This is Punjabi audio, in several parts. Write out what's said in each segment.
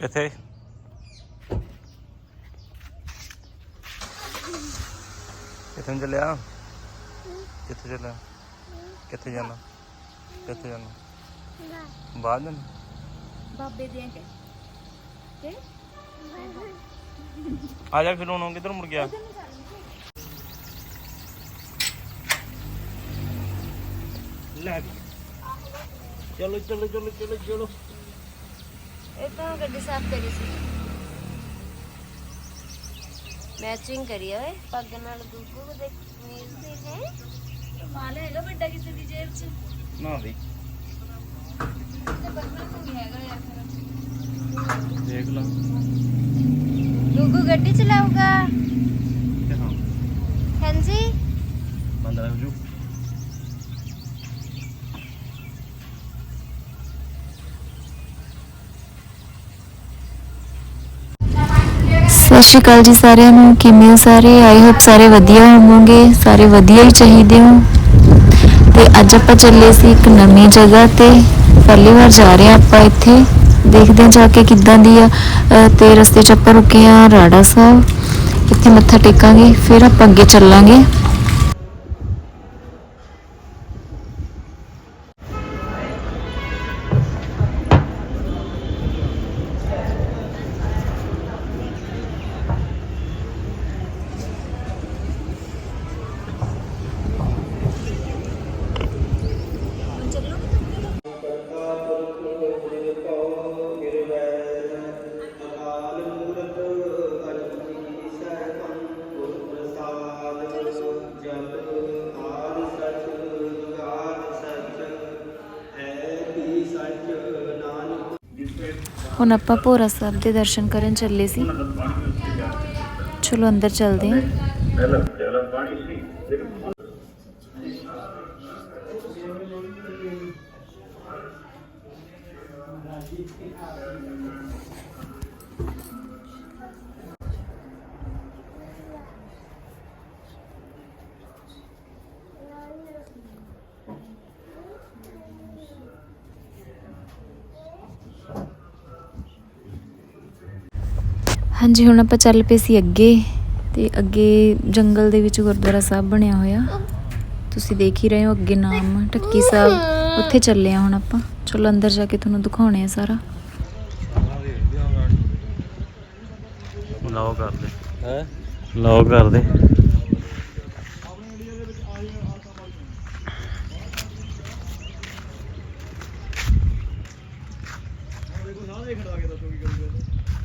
ਕਿੱਥੇ ਕਿੱਥੇ ਨੂੰ ਚੱਲਿਆ? ਕਿੱਥੇ ਚੱਲਿਆ? ਕਿੱਥੇ ਜਾਣਾ? ਕਿੱਥੇ ਜਾਣਾ? ਬਾਹਰ ਜਾਣਾ? ਬਾਬੇ ਦੀਆਂ ਕਿ ਕਿ? ਆ ਜਾ ਫਿਰ ਹੁਣ ਕਿੱਧਰ ਮੁੜ ਗਿਆ? ਲੈ ਚਲੋ ਚਲੋ ਚਲੋ ਚਲੋ ਚਲੋ। ਇਹ ਤਾਂ ਗੱਡੀ ਸਾਫ਼ ਕਰੀ ਸੀ। ਮੈਚਿੰਗ ਕਰੀ ਓਏ ਪੱਗ ਨਾਲ ਗੁੱਗੂ ਦੇ ਕਮੀਜ਼ ਦੇ ਹੈ ਮਾਲ ਹੈਗਾ ਵੱਡਾ ਕਿਸੇ ਦੀ ਜੇਬ 'ਚ? ਨਾ ਵੀ ਤੇ ਬੰਦਾ ਕੋਈ ਹੈਗਾ ਯਾਰ। ਫਿਰ ਦੇਖ ਲਾ। ਗੁੱਗੂ ਗੱਡੀ ਚਲਾਊਗਾ? ਹਾਂਜੀ? ਬੰਦ ਰੱਖ ਸਤਿ ਸ਼੍ਰੀ ਅਕਾਲ ਜੀ ਸਾਰਿਆਂ ਨੂੰ। ਕਿਵੇਂ ਹੋ ਸਾਰੇ? ਆਈ ਹੋਪ ਸਾਰੇ ਵਧੀਆ ਹੋਵੋਗੇ। ਸਾਰੇ ਵਧੀਆ ਹੀ ਚਾਹੀਦੇ ਹੋ। ਤੇ ਅੱਜ ਆਪਾਂ ਚੱਲੇ ਸੀ ਇੱਕ ਨਵੀਂ ਜਗ੍ਹਾ ਤੇ। ਪਹਿਲੀ ਵਾਰ ਜਾ ਰਹੇ ਹਾਂ ਆਪਾਂ ਇੱਥੇ। ਦੇਖਦੇ ਹਾਂ ਜਾ ਕੇ ਕਿੱਦਾਂ ਦੀ ਆ। ਅਹ ਤੇ ਰਸਤੇ 'ਚ ਆਪਾਂ ਰੁਕੇ ਆ ਰਾੜਾ ਸਾਹਿਬ। ਇੱਥੇ ਮੱਥਾ ਟੇਕਾਂਗੇ। ਫਿਰ ਆਪਾਂ ਅੱਗੇ ਚੱਲਾਂਗੇ। ਹੁਣ ਆਪਾਂ ਭੋਰਾ ਸਾਹਿਬ ਦੇ ਦਰਸ਼ਨ ਕਰਨ ਚੱਲੇ ਸੀ। ਚਲੋ ਅੰਦਰ ਚੱਲਦੇ ਹਾਂ। ਹਾਂਜੀ ਹੁਣ ਆਪਾਂ ਚੱਲ ਪਏ ਸੀ ਅੱਗੇ ਤੇ ਅੱਗੇ ਜੰਗਲ ਦੇ ਵਿੱਚ ਗੁਰਦੁਆਰਾ ਸਾਹਿਬ ਬਣਿਆ ਹੋਇਆ। ਤੁਸੀਂ ਦੇਖ ਹੀ ਰਹੇ ਹੋ ਅੱਗੇ ਨਾਮ ਟੱਕੀ ਸਾਹਿਬ। ਉੱਥੇ ਚੱਲੇ ਆ ਹੁਣ ਆਪਾਂ। ਚਲੋ ਅੰਦਰ ਜਾ ਕੇ ਤੁਹਾਨੂੰ ਦਿਖਾਉਣੇ ਆ ਸਾਰਾ। ਲਾਓ ਕਰ ਦੇ। ਹੈ? ਲਾਓ ਕਰ ਦੇ।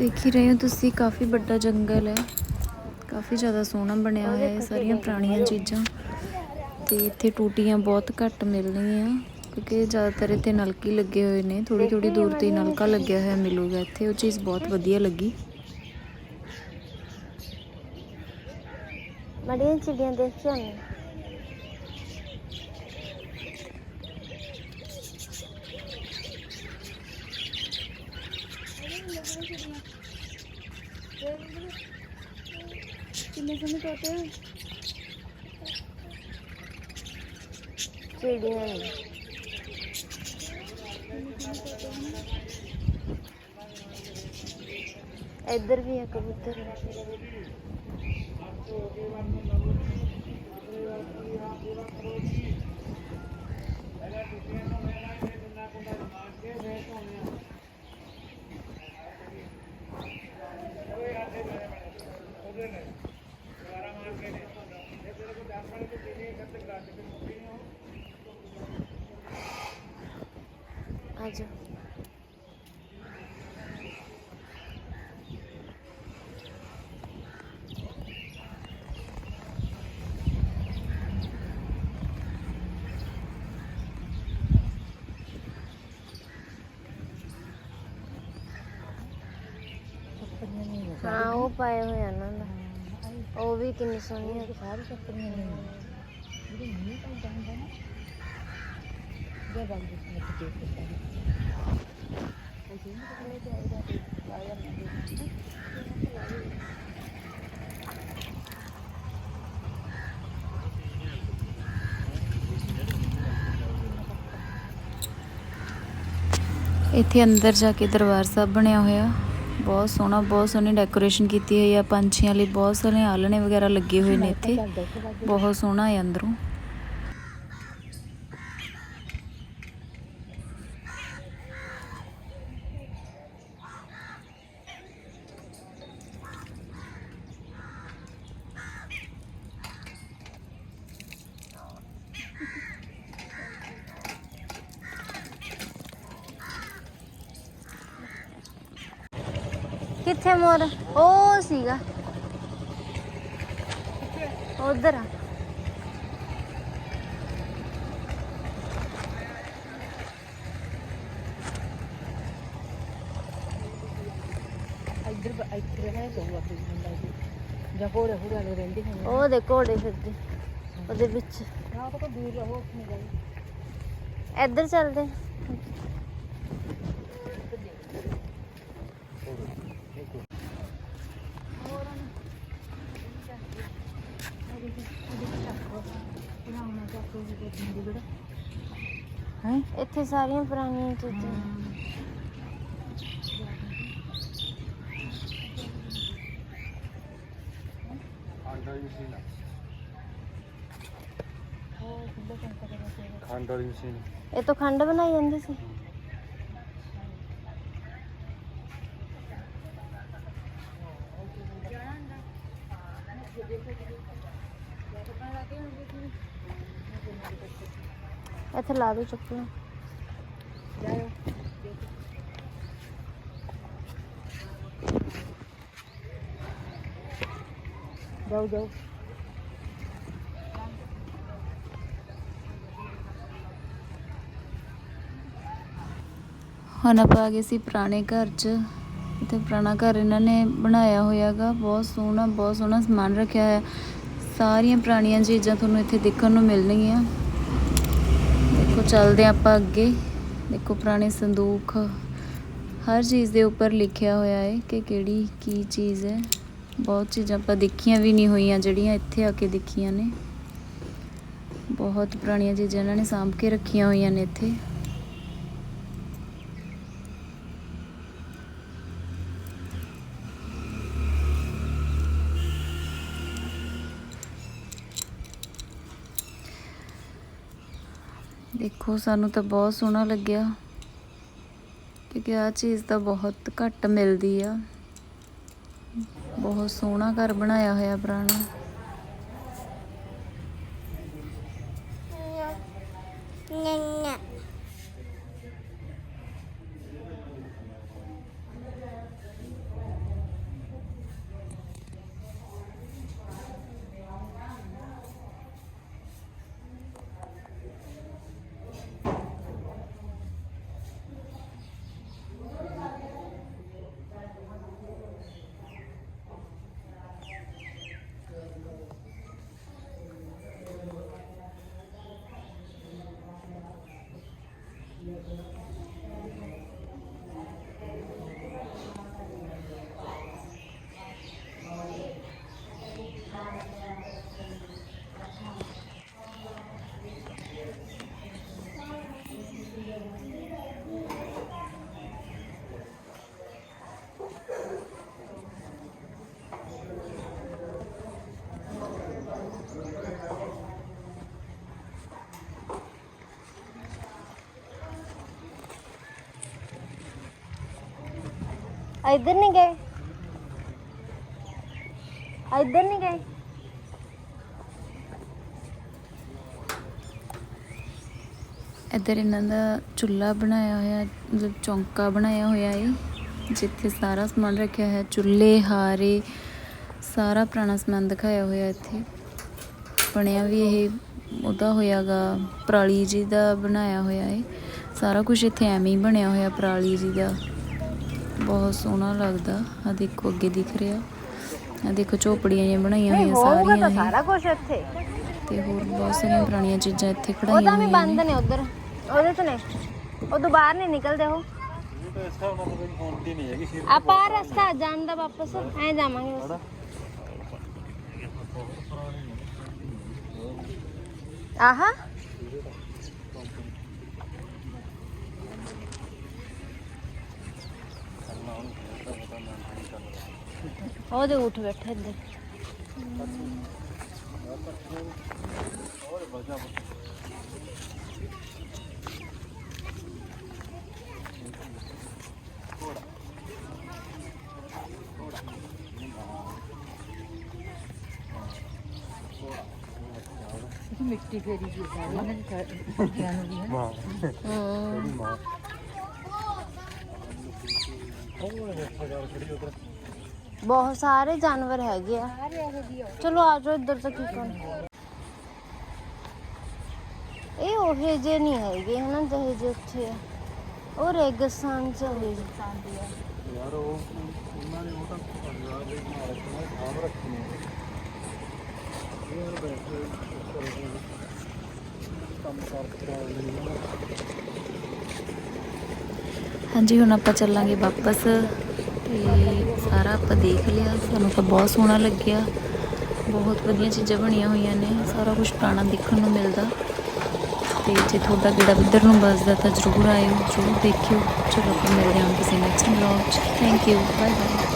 ਦੇਖ ਹੀ ਰਹੇ ਹੋ ਤੁਸੀਂ, ਕਾਫੀ ਵੱਡਾ ਜੰਗਲ ਹੈ। ਕਾਫੀ ਜ਼ਿਆਦਾ ਸੋਹਣਾ ਬਣਿਆ ਹੋਇਆ ਹੈ, ਸਾਰੀਆਂ ਪੁਰਾਣੀਆਂ ਚੀਜ਼ਾਂ। ਤੇ ਇੱਥੇ ਟੂਟੀਆਂ ਬਹੁਤ ਘੱਟ ਮਿਲਣਗੀਆਂ ਕਿਉਂਕਿ ਜ਼ਿਆਦਾਤਰ ਇੱਥੇ ਨਲਕੇ ਲੱਗੇ ਹੋਏ ਨੇ। ਥੋੜੀ ਥੋੜੀ ਦੂਰ ਤੇ ਨਲਕਾ ਲੱਗਿਆ ਹੋਇਆ ਮਿਲੂਗਾ ਇੱਥੇ। ਉਹ ਚੀਜ਼ ਬਹੁਤ ਵਧੀਆ ਲੱਗੀ। ਮੜੀਆਂ ਚਿੜੀਆਂ ਦੇਖ ਕੇ ਆਉਂਦੇ ਕਿੰਨੇ ਸਮੇਂ ਤੋਤੇ ਚਿੜੀਆਂ ਨੇ ਇੱਧਰ ਵੀ ਹੈ ਕਬੂਤਰ। ਅੱਜ ਹਾਂ ਉਹ ਪਾਏ ਹੋਏ ਆ ਉਹਨਾਂ ਦਾ ਉਹ ਵੀ ਕਿੰਨੀ ਸੋਹਣੀ ਹੈ ਸਾਰੀ ਕੱਪੜੀਆਂ ਨੇ ਜਿਹੜੇ ਨਹੀਂ ਪਾਈ ਜਾਂਦੇ ਨਾ ਇੱਥੇ ਅੰਦਰ ਜਾ ਕੇ ਦਰਬਾਰ ਸਾਹਿਬ ਬਣਿਆ ਹੋਇਆ ਬਹੁਤ ਸੋਹਣਾ ਬਹੁਤ ਸੋਹਣੀ ਡੈਕੋਰੇਸ਼ਨ ਕੀਤੀ ਹੋਈ ਆ ਪੰਛੀਆਂ ਲਈ ਬਹੁਤ ਸਾਰੇ ਆਲਣੇ ਵਗੈਰਾ ਲੱਗੇ ਹੋਏ ਨੇ ਇੱਥੇ ਬਹੁਤ ਸੋਹਣਾ ਹੈ ਅੰਦਰੋਂ ਕਿੱਥੇ ਮੋਰ? ਉਹ ਸੀਗਾ। ਉਧਰ ਆ। ਇੱਧਰ ਬ- ਇੱਧਰ ਹੈ ਸੋ ਆਪੇ ਮੁੰਡਾ ਜੀ ਜਾਂ ਕੋੜੇ ਹੁੜੇ ਵਾਲੇ ਰਹਿੰਦੇ ਹੋਣੇ ਉਹ ਦੇ ਘੋੜੇ ਫਿਰਦੇ। ਉਹਦੇ ਵਿੱਚ। ਨਾ ਤਾਂ ਦੂਰ ਰਹੋ ਆਪਣੇ ਗਏ ਇੱਧਰ ਚੱਲਦੇ। ਹੈ? ਇੱਥੇ ਸਾਰੀਆਂ ਪੁਰਾਣੀਆਂ ਚੀਜ਼ਾਂ। ਖੰਡ ਵਾਲੀ ਮਸ਼ੀਨ। ਇਹ ਤੋਂ ਖੰਡ ਬਣਾਈ ਜਾਂਦੀ ਸੀ। ਇੱਥੇ ਲਾ ਦੋ ਚੱਪਲਾਂ ਜਾਓ ਜਾਓ। ਹੁਣ ਆਪਾਂ ਆ ਗਏ ਸੀ ਪੁਰਾਣੇ ਘਰ 'ਚ। ਇੱਥੇ ਪੁਰਾਣਾ ਘਰ ਇਹਨਾਂ ਨੇ ਬਣਾਇਆ ਹੋਇਆਗਾ। ਬਹੁਤ ਸੋਹਣਾ ਬਹੁਤ ਸੋਹਣਾ ਸਮਾਨ ਰੱਖਿਆ ਹੋਇਆ। ਸਾਰੀਆਂ ਪੁਰਾਣੀਆਂ ਚੀਜ਼ਾਂ ਤੁਹਾਨੂੰ ਇੱਥੇ ਦੇਖਣ ਨੂੰ ਮਿਲਣਗੀਆਂ। ਚੱਲਦੇ ਹਾਂ ਆਪਾਂ ਅੱਗੇ। ਦੇਖੋ ਪੁਰਾਣੇ ਸੰਦੂਕ। ਹਰ ਚੀਜ਼ ਦੇ ਉੱਪਰ ਲਿਖਿਆ ਹੋਇਆ ਹੈ ਕਿ ਕਿਹੜੀ ਕੀ ਚੀਜ਼ ਹੈ। ਬਹੁਤ ਚੀਜ਼ਾਂ ਆਪਾਂ ਦੇਖੀਆਂ ਵੀ ਨਹੀਂ ਹੋਈਆਂ, ਜਿਹੜੀਆਂ ਇੱਥੇ ਆ ਕੇ ਦੇਖੀਆਂ ਨੇ। ਬਹੁਤ ਪੁਰਾਣੀਆਂ ਚੀਜ਼ਾਂ ਇਹਨਾਂ ਨੇ ਸਾਂਭ ਕੇ ਰੱਖੀਆਂ ਹੋਈਆਂ ਨੇ ਇੱਥੇ। ਦੇਖੋ, ਸਾਨੂੰ ਤਾਂ ਬਹੁਤ ਸੋਹਣਾ ਲੱਗਿਆ। ਕਿਉਂਕਿ ਆ ਚੀਜ਼ ਤਾਂ ਬਹੁਤ ਘੱਟ ਮਿਲਦੀ ਆ। ਬਹੁਤ ਸੋਹਣਾ ਘਰ ਬਣਾਇਆ ਹੋਇਆ ਪੁਰਾਣਾ। ਇੱਧਰ ਨਹੀਂ ਗਏ? ਇੱਧਰ ਨਹੀਂ ਗਏ? ਇੱਧਰ ਇਹਨਾਂ ਦਾ ਚੁੱਲ੍ਹਾ ਬਣਾਇਆ ਹੋਇਆ, ਮਤਲਬ ਚੌਂਕਾ ਬਣਾਇਆ ਹੋਇਆ ਏ। ਜਿੱਥੇ ਸਾਰਾ ਸਮਾਨ ਰੱਖਿਆ ਹੈ ਚੁੱਲ੍ਹੇ, ਹਾਰੇ, ਸਾਰਾ ਪੁਰਾਣਾ ਸਮਾਨ ਦਿਖਾਇਆ ਹੋਇਆ ਇੱਥੇ। ਬਣਿਆ ਵੀ ਇਹ, ਉਹਦਾ ਹੋਇਆਗਾ, ਪਰਾਲੀ ਜੀ ਦਾ ਬਣਾਇਆ ਹੋਇਆ ਏ। ਸਾਰਾ ਕੁਝ ਇੱਥੇ ਐਵੇਂ ਹੀ ਬਣਿਆ ਹੋਇਆ, ਪਰਾਲੀ ਜੀ ਦਾ। ਬਹੁਤ ਸੋਹਣਾ ਲੱਗਦਾ। ਆ ਦੇਖੋ ਅੱਗੇ ਦਿਖ ਰਿਹਾ। ਆ ਦੇਖੋ ਝੋਪੜੀਆਂ ਜਿਹੀਆਂ ਬਣਾਈਆਂ ਹੋਈਆਂ ਸਾਰੀਆਂ ਇਹ। ਸਾਰਾ ਕੁਝ ਇੱਥੇ। ਤੇ ਹੋਰ ਬਹੁਤ ਸਾਰੀਆਂ ਪੁਰਾਣੀਆਂ ਚੀਜ਼ਾਂ ਇੱਥੇ ਖੜਾਈਆਂ ਤਾਂ ਵੀ ਹੋਈਆਂ ਬੰਦ ਨੇ। ਉਧਰ। ਉਹਦੇ ਤੋਂ ਨੇ। ਉਹ ਤੋਂ ਬਾਹਰ ਨਹੀਂ ਨਿਕਲਦੇ ਉਹ। ਇਹ ਤਾਂ ਇਸ ਹਿਸਾਬ ਨਾਲ ਤਾਂ ਕੋਈ ਫੋਨ ਦੀ ਨਹੀਂ ਹੈਗੀ ਸੀ ਆਪਾਂ ਆਹ ਰਸਤਾ ਜਾਣ ਦਾ ਵਾਪਸ ਐ ਜਾਵਾਂਗੇ ਬਸ ਆਹਾ ਉਹਦੇ ਉੱਠ ਬੈਠੇ ਇੱਧਰ ਮਿੱਟੀ ਫੇਰੀ ਜੀ ਸਾਰੀ ਇਹਨਾਂ ਦੀ ਕੁੜੀਆਂ ਨੂੰ ਵੀ ਹੈ ਮਾਂ ਹੂੰ ਮਾਂ ਉਹ ਦੇਖੋ ਯਾਰ ਕਿਹੜੀ ਉਧਰ ਬਹੁਤ ਸਾਰੇ ਜਾਨਵਰ ਹੈਗੇ ਆ ਚਲੋ ਆ ਜਾਓ ਇੱਧਰ ਤੱਕ ਕੀ ਕਰਨਾ ਇਹ ਉਹੇ ਜੇ ਨਹੀਂ ਹੈਗੇ ਹਨਾ ਜਿਹੇ ਜੇ ਉੱਥੇ ਆ ਉਹ ਰੇਗਿਸਤਾਨ ਚ ਹੋਏ ਯਾਰ ਉਹ ਉਹਨਾਂ ਨੇ ਉਹ ਤਾਂ ਪਰਿਵਾਰ ਦੇ ਨਾਲ ਰੱਖਣਾ ਸਾਂਭ ਰੱਖਣੀ ਇਹ ਯਾਰ ਬੈਠੇ ਕੰਮ ਕਾਰ ਕਰਾ ਲਈ ਨਾ ਹਾਂਜੀ, ਹੁਣ ਆਪਾਂ ਚੱਲਾਂਗੇ ਵਾਪਸ। ਤੇ ਸਾਰਾ ਆਪਾਂ ਦੇਖ ਲਿਆ। ਸਾਨੂੰ ਤਾਂ ਬਹੁਤ ਸੋਹਣਾ ਲੱਗਿਆ। ਬਹੁਤ ਵਧੀਆ ਚੀਜ਼ਾਂ ਬਣੀਆਂ ਹੋਈਆਂ ਨੇ। ਸਾਰਾ ਕੁਝ ਪੁਰਾਣਾ ਦੇਖਣ ਨੂੰ ਮਿਲਦਾ। ਤੇ ਜੇ ਤੁਹਾਡਾ ਗੇੜਾ ਇੱਧਰ ਨੂੰ ਬਸਦਾ ਤਾਂ ਜ਼ਰੂਰ ਆਇਓ। ਜ਼ਰੂਰ ਦੇਖਿਓ। ਚਲੋ ਆਪਾਂ ਮਿਲਦੇ ਹਾਂ ਕਿਸੇ ਨੈਕਸਟ ਵਲੌਗ 'ਚ। Thank you bye bye